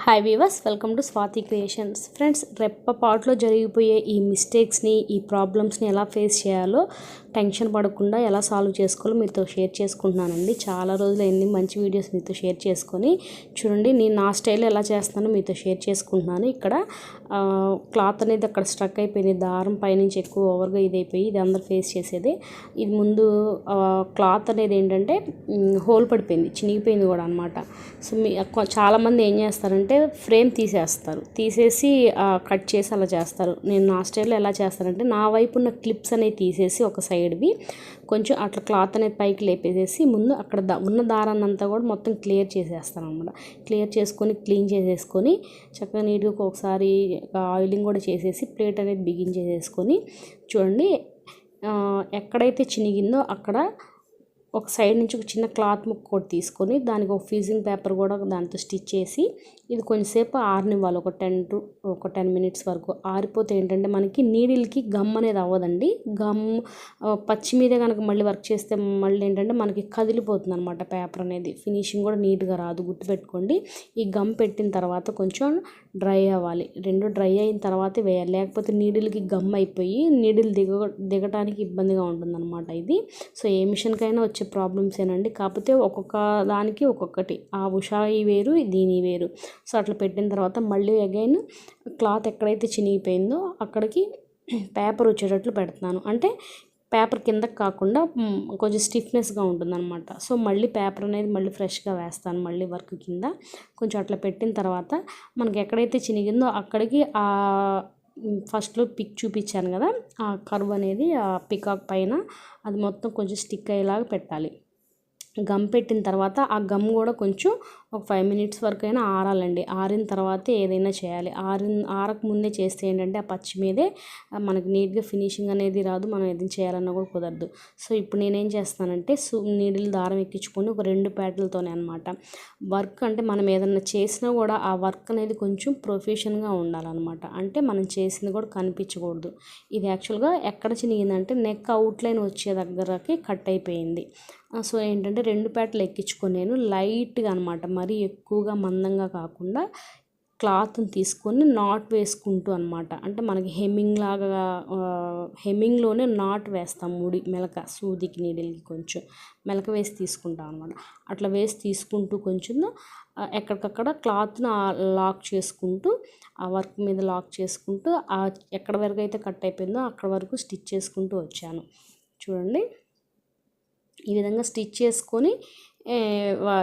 Hi weavers welcome to Swathi creations friends రెప్పపాట్లో జరిగిపోయే ఈ మిస్టేక్స్ని ఈ ప్రాబ్లమ్స్ని ఎలా ఫేస్ చేయాలో టెన్షన్ పడకుండా ఎలా సాల్వ్ చేసుకోవాలో మీతో షేర్ చేసుకుంటున్నానండి. చాలా రోజులు మంచి వీడియోస్ మీతో షేర్ చేసుకొని. చూడండి నేను నా స్టైల్ ఎలా చేస్తానో మీతో షేర్ చేసుకుంటున్నాను. ఇక్కడ క్లాత్ అనేది అక్కడ స్ట్రక్ అయిపోయింది. దారం పైనుంచి ఎక్కువ ఓవర్గా ఇది అయిపోయి ఇది అందరు ఫేస్ చేసేది. ఇది ముందు క్లాత్ అనేది ఏంటంటే హోల్ పడిపోయింది చినిగిపోయింది కూడా అనమాట సో మీ చాలామంది ఏం చేస్తారంటే ఫ్రేమ్ తీసేస్తారు. తీసేసి కట్ చేసి అలా చేస్తారు. నేను నా స్టైల్లో ఎలా చేస్తానంటే నా వైపు ఉన్న క్లిప్స్ అనేవి తీసేసి ఒక సైడ్ సైడ్వి కొంచెం అట్లా క్లాత్ అనేది పైకి లేపేసేసి ముందు అక్కడ ఉన్న దారాన్ని అంతా కూడా మొత్తం క్లియర్ చేసేస్తాను అనమాట క్లియర్ చేసుకొని క్లీన్ చేసేసుకొని చక్కగా నీట్గా ఒకసారి ఆయిలింగ్ కూడా చేసేసి ప్లేట్ అనేది బిగించేసేసుకొని చూడండి. ఎక్కడైతే చినిగిందో అక్కడ ఒక సైడ్ నుంచి ఒక చిన్న క్లాత్ ముక్క కూడా తీసుకొని దానికి ఒక ఫీజింగ్ పేపర్ కూడా దాంతో స్టిచ్ చేసి ఇది కొంచెంసేపు ఆరనివ్వాలి. ఒక టెన్ టు ఒక టెన్ మినిట్స్ వరకు ఆరిపోతే ఏంటంటే మనకి నీడిల్కి గమ్ అనేది అవ్వదండి. గమ్ పచ్చి మీదే కనుక మళ్ళీ వర్క్ చేస్తే మళ్ళీ ఏంటంటే మనకి కదిలిపోతుంది అనమాట పేపర్ అనేది. ఫినిషింగ్ కూడా నీట్గా రాదు. గుర్తుపెట్టుకోండి. ఈ గమ్ పెట్టిన తర్వాత కొంచెం డ్రై అవ్వాలి. రెండు డ్రై అయిన తర్వాత వేయాలి. లేకపోతే నీడిల్కి గమ్ అయిపోయి నీడిల్ దిగ దిగటానికి ఇబ్బందిగా ఉంటుందన్నమాట ఇది. సో ఏ మిషన్కైనా వచ్చే ప్రాబ్లమ్స్ ఏనండి కాకపోతే ఒక్కొక్క దానికి ఒక్కొక్కటి. ఆ ఉషాయి వేరు దీని వేరు. సో అట్లా పెట్టిన తర్వాత మళ్ళీ అగైన్ క్లాత్ ఎక్కడైతే చినిగిపోయిందో అక్కడికి పేపర్ వచ్చేటట్లు పెడుతున్నాను. అంటే పేపర్ కిందకి కాకుండా కొంచెం స్టిఫ్నెస్గా ఉంటుందన్నమాట. సో మళ్ళీ పేపర్ అనేది మళ్ళీ ఫ్రెష్గా వేస్తాను మళ్ళీ వర్క్ కింద. కొంచెం అట్లా పెట్టిన తర్వాత మనకి ఎక్కడైతే చినిగిందో అక్కడికి ఆ ఫస్ట్లో పిక్ చూపించాను కదా ఆ కర్వ్ అనేది ఆ పికాక్ పైన అది మొత్తం కొంచెం స్టిక్ అయ్యేలాగా పెట్టాలి. గమ్ పెట్టిన తర్వాత ఆ గమ్ కూడా కొంచెం ఒక ఫైవ్ మినిట్స్ వరకు అయినా ఆరాలండి. ఆరిన తర్వాతే ఏదైనా చేయాలి. ఆరిన ఆరక ముందే చేస్తే ఏంటంటే ఆ పచ్చి మీదే మనకు మనకి నీట్గా ఫినిషింగ్ అనేది రాదు. మనం ఏదైనా చేయాలన్నా కూడా కుదరదు. సో ఇప్పుడు నేనేం చేస్తానంటే సూ నీడిల్ దారం ఎక్కించుకొని ఒక రెండు ప్యాటలతోనే అనమాట వర్క్ అంటే మనం ఏదన్నా చేసినా కూడా ఆ వర్క్ అనేది కొంచెం ప్రొఫెషన్గా ఉండాలన్నమాట. అంటే మనం చేసింది కూడా కనిపించకూడదు. ఇది యాక్చువల్గా ఎక్కడ చినిగిందంటే నెక్ అవుట్లైన్ వచ్చే దగ్గరకి కట్ అయిపోయింది. సో ఏంటంటే రెండు పేటలు ఎక్కించుకొని నేను లైట్గా అనమాట మరీ ఎక్కువగా మందంగా కాకుండా క్లాత్ని తీసుకొని నాట్ వేసుకుంటూ అనమాట అంటే మనకి హెమ్మింగ్ లాగా హెమ్మింగ్లోనే నాట్ వేస్తాం ముడి మెలక సూదికి నీడిల్కి కొంచెం. మెలక వేసి తీసుకుంటాం అనమాట అట్లా వేసి తీసుకుంటూ కొంచెం ఎక్కడికక్కడ క్లాత్ని లాక్ చేసుకుంటూ ఆ వర్క్ మీద లాక్ చేసుకుంటూ ఆ ఎక్కడ వరకు అయితే కట్ అయిపోయిందో అక్కడ వరకు స్టిచ్ చేసుకుంటూ వచ్చాను. చూడండి. ఈ విధంగా స్టిచ్ చేసుకొని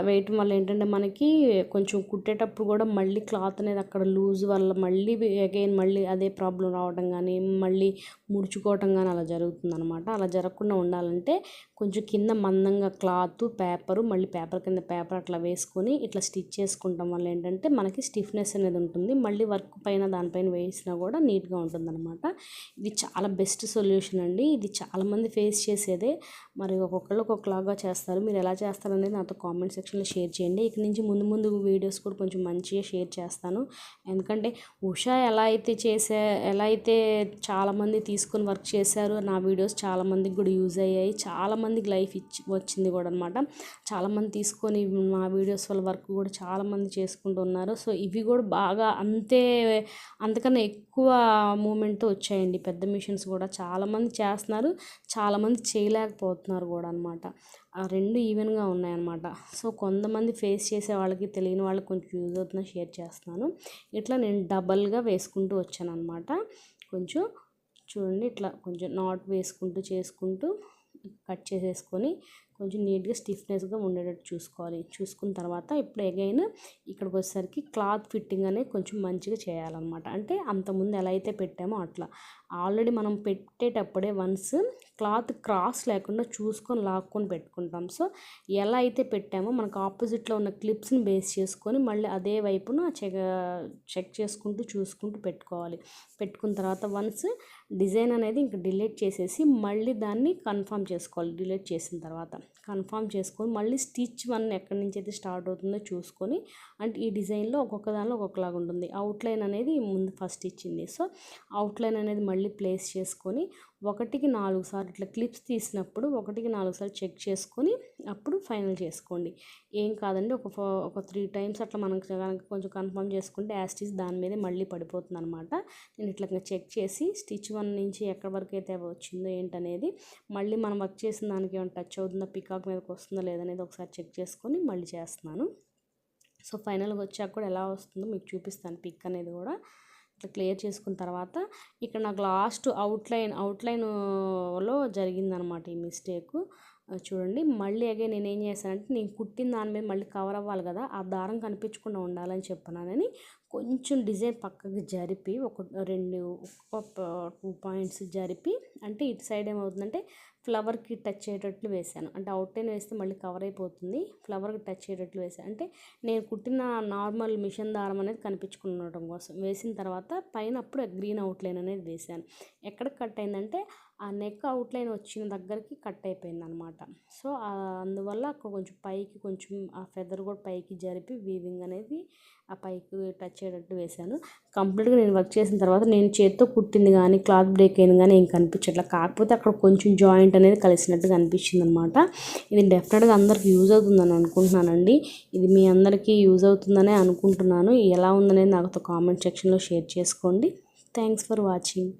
వేయటం వల్ల ఏంటంటే మనకి కొంచెం కుట్టేటప్పుడు కూడా మళ్ళీ క్లాత్ అనేది అక్కడ లూజ్ వల్ల మళ్ళీ అగైన్ మళ్ళీ అదే ప్రాబ్లం రావడం కానీ మళ్ళీ ముడుచుకోవటం కానీ అలా జరుగుతుంది అనమాట అలా జరగకుండా ఉండాలంటే కొంచెం కింద మందంగా క్లాత్ పేపరు మళ్ళీ పేపర్ కింద పేపర్ అట్లా వేసుకొని ఇట్లా స్టిచ్ చేసుకుంటాం వల్ల ఏంటంటే మనకి స్టిఫ్నెస్ అనేది ఉంటుంది. మళ్ళీ వర్క్ పైన దానిపైన వేసినా కూడా నీట్గా ఉంటుంది అనమాట ఇది చాలా బెస్ట్ సొల్యూషన్ అండి. ఇది చాలామంది ఫేస్ చేసేదే. మరి ఒక్కొక్కళ్ళు ఒక్కొక్కలాగా చేస్తారు. మీరు ఎలా చేస్తారనేది నాతో కామెంట్ సెక్షన్లో షేర్ చేయండి. ఇక నుంచి ముందు ముందు వీడియోస్ కూడా కొంచెం మంచిగా షేర్ చేస్తాను. ఎందుకంటే ఉషా ఎలా అయితే చేసే ఎలా అయితే చాలామంది తీసుకొని వర్క్ చేశారు నా వీడియోస్ చాలామందికి కూడా యూజ్ అయ్యాయి. చాలామందికి లైఫ్ ఇచ్చి వచ్చింది కూడా అనమాట చాలామంది తీసుకొని మా వీడియోస్ వల్ల వర్క్ కూడా చాలామంది చేసుకుంటూ ఉన్నారు. సో ఇవి కూడా బాగా అంతే అంతకన్నా ఎక్కువ మూమెంట్తో వచ్చాయండి. పెద్ద మిషన్స్ కూడా చాలామంది చేస్తున్నారు చాలామంది చేయలేకపోతున్నారు కూడా అనమాట ఆ రెండు ఈవెన్గా ఉన్నాయన్నమాట. సో కొంతమంది ఫేస్ చేసే వాళ్ళకి తెలియని వాళ్ళకి కొంచెం యూజ్ అవుతుందో షేర్ చేస్తున్నాను. ఇట్లా నేను డబల్గా వేసుకుంటూ వచ్చాను అనమాట కొంచెం చూడండి ఇట్లా కొంచెం నాట్ వేసుకుంటూ చేసుకుంటూ కట్ చేసేసుకొని కొంచెం నీట్గా స్టిఫ్నెస్గా ఉండేటట్టు చూసుకోవాలి. చూసుకున్న తర్వాత ఇప్పుడు అగైన్ ఇక్కడికి వచ్చేసరికి క్లాత్ ఫిట్టింగ్ అనేది కొంచెం మంచిగా చేయాలన్నమాట. అంటే అంతకుముందు ఎలా అయితే పెట్టామో అట్లా. ఆల్రెడీ మనం పెట్టేటప్పుడే వన్స్ క్లాత్ క్రాస్ లేకుండా చూసుకొని లాక్కొని పెట్టుకుంటాం. సో ఎలా అయితే పెట్టామో మనకు ఆపోజిట్లో ఉన్న క్లిప్స్ని బేస్ చేసుకొని మళ్ళీ అదే వైపున చెక్ చెక్ చేసుకుంటూ చూసుకుంటూ పెట్టుకోవాలి. పెట్టుకున్న తర్వాత వన్స్ డిజైన్ అనేది ఇంకా డిలీట్ చేసేసి మళ్ళీ దాన్ని కన్ఫర్మ్ చేసుకోవాలి డిలీట్ చేసిన తర్వాత. కన్ఫామ్ చేసుకొని మళ్ళీ స్టిచ్ వన్ ఎక్కడి నుంచి అయితే స్టార్ట్ అవుతుందో చూసుకొని అంటే ఈ డిజైన్లో ఒక్కొక్క దానిలో ఒక్కొక్కలాగా ఉంటుంది. అవుట్లైన్ అనేది ముందు ఫస్ట్ ఇచ్చింది. సో అవుట్లైన్ అనేది మళ్ళీ ప్లేస్ చేసుకొని ఒకటికి నాలుగు సార్లు ఇట్లా క్లిప్స్ తీసినప్పుడు ఒకటికి నాలుగు సార్లు చెక్ చేసుకొని అప్పుడు ఫైనల్ చేసుకోండి. ఏం కాదండి ఒక ఫో- ఒక త్రీ టైమ్స్ అట్లా మనం కనుక కొంచెం కన్ఫర్మ్ చేసుకుంటే యాస్టీస్ దాని మీదే మళ్ళీ పడిపోతుంది అనమాట నేను ఇట్లా చెక్ చేసి స్టిచ్ వన్ నుంచి ఎక్కడి వరకు అయితే వచ్చిందో ఏంటనేది మళ్ళీ మనం వర్క్ చేసిన దానికి ఏమైనా టచ్ అవుతుందా పికాక్ మీదకి వస్తుందా లేదనేది ఒకసారి చెక్ చేసుకొని మళ్ళీ చేస్తున్నాను. సో ఫైనల్గా వచ్చాక కూడా ఎలా వస్తుందో మీకు చూపిస్తాను పిక్ అనేది కూడా. ఇట్లా క్లియర్ చేసుకున్న తర్వాత ఇక్కడ నాకు లాస్ట్ అవుట్లైన్ అవుట్లైన్లో జరిగిందనమాట ఈ మిస్టేక్. చూడండి. మళ్ళీ అగైన్ నేను ఏం చేశానంటే నేను కుట్టిన దాని మీద మళ్ళీ కవర్ అవ్వాలి కదా ఆ దారం కనిపించకుండా ఉండాలని చెప్పినానని కొంచెం డిజైన్ పక్కకి జరిపి ఒక రెండు ఒక టూ పాయింట్స్ జరిపి అంటే ఇటు సైడ్ ఏమవుతుందంటే ఫ్లవర్కి టచ్ అయ్యేటట్లు వేసాను అంటే అవుట్లైన్ వేస్తే మళ్ళీ కవర్ అయిపోతుంది. ఫ్లవర్కి టచ్ అయ్యేటట్లు వేసాను అంటే నేను కుట్టిన నార్మల్ మిషన్ దారం అనేది కనిపించుకునడం కోసం. వేసిన తర్వాత పైన అప్పుడు గ్రీన్ అవుట్లైన్ అనేది వేసాను ఎక్కడ కట్ అయిందంటే ఆ నెక్ అవుట్లైన్ వచ్చిన దగ్గరికి కట్ అయిపోయింది అనమాట సో అందువల్ల అక్కడ కొంచెం పైకి కొంచెం ఆ ఫెదర్ కూడా పైకి జరిపి వీవింగ్ అనేది ఆ పైకి టచ్ అయ్యేటట్టు వేశాను. కంప్లీట్గా నేను వర్క్ చేసిన తర్వాత నేను చేత్తో కుట్టింది కానీ క్లాత్ బ్రేక్ అయింది కానీ ఏం కనిపించట్లేదు కాకపోతే అక్కడ కొంచెం జాయింట్ అనేది కలిసినట్టుగా అనిపించింది అనమాట ఇది డెఫినెట్గా అందరికి యూజ్ అవుతుందని అనుకుంటున్నానండి. ఇది మీ అందరికీ యూజ్ అవుతుందనే అనుకుంటున్నాను. ఎలా ఉందనేది నాతో కామెంట్ సెక్షన్లో షేర్ చేసుకోండి. Thanks for watching